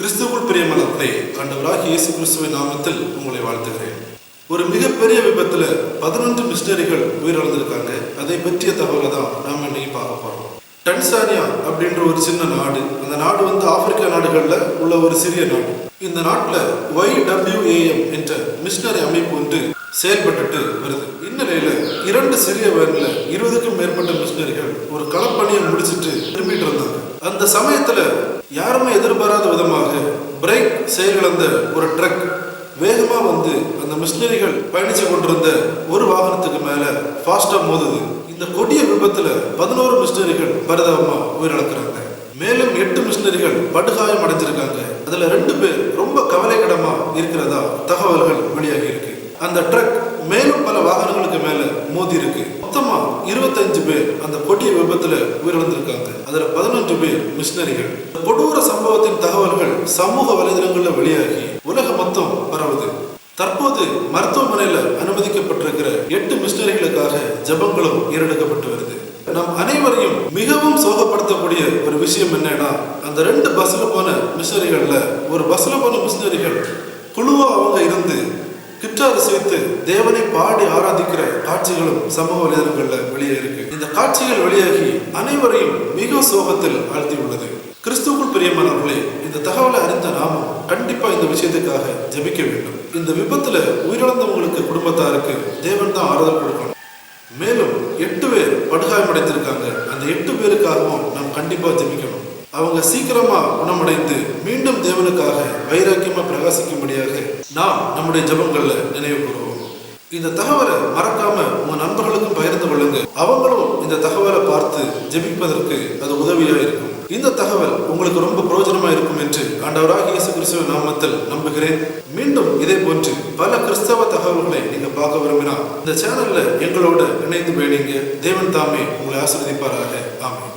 கிறிஸ்துவுக்குள் பிரியமானவர்களே ஆண்டவராக இயேசு கிறிஸ்துவின் நாமத்தில் உங்களை வாழ்த்துகிறேன். ஒரு மிகப்பெரிய விபத்தில் பதினொன்று மிஷினரிகள் உயிரிழந்திருக்காங்க. அதை பற்றிய தகவலை தான் நாம் இன்னைக்கு பார்க்க போகிறோம் டன்சானியா அப்படின்ற ஒரு சின்ன நாடு அந்த நாடு வந்து ஆப்பிரிக்கா நாடுகளில் உள்ள ஒரு சிறிய நாடு. இந்த நாட்டில் ஒய்டபிள்யூஏஎம் என்ற மிஷினரி அமைப்பு ஒன்று செயல்பட்டுட்டு வருது. இந்நிலையில் இரண்டு சிறிய வேனில் இருபதுக்கும் மேற்பட்ட மிஷினரிகள் ஒரு களப்பணியை முடிச்சுட்டு திரும்பிட்டு இருந்தாங்க அந்த சமயத்தில் யாருமே எதிர்பாராத விதமாக பிரேக் செயலிழந்த ஒரு ட்ரக் வேகமாக வந்து அந்த மிஷினரிகள் பயணித்து கொண்டிருந்த ஒரு வாகனத்துக்கு மேலே ஃபாஸ்ட்டாக மோதுது. இந்த கொடிய விபத்தில் பதினோரு மிஷினரிகள் பரிதாபமாக உயிரிழக்கிறாங்க. மேலும் எட்டு மிஷினரிகள் படுகாயம் அடைஞ்சிருக்காங்க. அதில் ரெண்டு பேர் ரொம்ப கவலைக்கிடமாக இருக்கிறதா தகவல்கள் வெளியாகி இருக்கு. அந்த ட்ரக் மேலும் பல வாகனங்களுக்கு மேல மோதி இருக்கு. மொத்தமா இருபத்தஞ்சு பேர் அந்த கொடிய விபத்துல உயிரிழந்திருக்காங்க. அதுல பதினொன்று பேர் மிஷினரிகள். இந்த கொடூர சம்பவத்தின் தகவல்கள் சமூக வலைதளங்கள்ல வெளியாகி உலகம் மொத்தம் பரவுது. தற்போது மருத்துவமனையில அனுமதிக்கப்பட்டிருக்கிற எட்டு மிஷினரிகளுக்காக ஜெபங்களும் ஏறெடுக்கப்பட்டு வருது. நம் அனைவரையும் மிகவும் சோகப்படுத்தக்கூடிய ஒரு விஷயம் என்னன்னா அந்த ரெண்டு பஸ்ல போன மிஷினரிகள்ல ஒரு பஸ்ல போன மிஷினரிகள் குழுவா அவங்க இருந்து கிட்டார் சேர்த்து தேவனை பாடி ஆராதிக்கிற காட்சிகளும் சமூக வலைதளங்கள்ல வெளியே இருக்கு. இந்த காட்சிகள் வெளியாகி அனைவரையும் மிக சோகத்தில் ஆழ்த்தியுள்ளது. கிறிஸ்துக்குள் பிரியமானவர்களே இந்த தகவலை அறிந்த நாமும் கண்டிப்பா இந்த விஷயத்துக்காக ஜெபிக்க வேண்டும். இந்த விபத்துல உயிரிழந்தவங்களுக்கு குடும்பத்தாருக்கு தேவன் தான் ஆறுதல் கொடுக்கணும். மேலும் எட்டு பேர் படுகாயமடைந்திருக்காங்க. அந்த எட்டு பேருக்காகவும் நாம் கண்டிப்பா ஜெபிக்கணும் அவங்க சீக்கிரமா குணமடைந்து மீண்டும் தேவனுக்காக வைராக்கியமா பிரகாசிக்கும்படியாக நாம் நம்முடைய ஜெபங்கள்ல நினைவு கூறுவோம். இந்த தகவலை மறக்காம உங்க நண்பர்களுக்கும் பகிர்ந்து கொள்ளுங்க அவங்களும் இந்த தகவலை பார்த்து ஜெபிப்பதற்கு அது உதவியா இருக்கும். இந்த தகவல் உங்களுக்கு ரொம்ப பிரயோஜனமா இருக்கும் என்று ஆண்டவராக இயேசு கிறிஸ்துவ நாமத்தில் நம்புகிறேன். மீண்டும் இதே போன்று பல கிறிஸ்தவ தகவல்களை நீங்க பார்க்க விரும்பினா இந்த சேனல்ல எங்களோட இணைந்து போயிடுங்க தேவன் தாமே உங்களை ஆசீர்வதிப்பாராக. ஆமென்.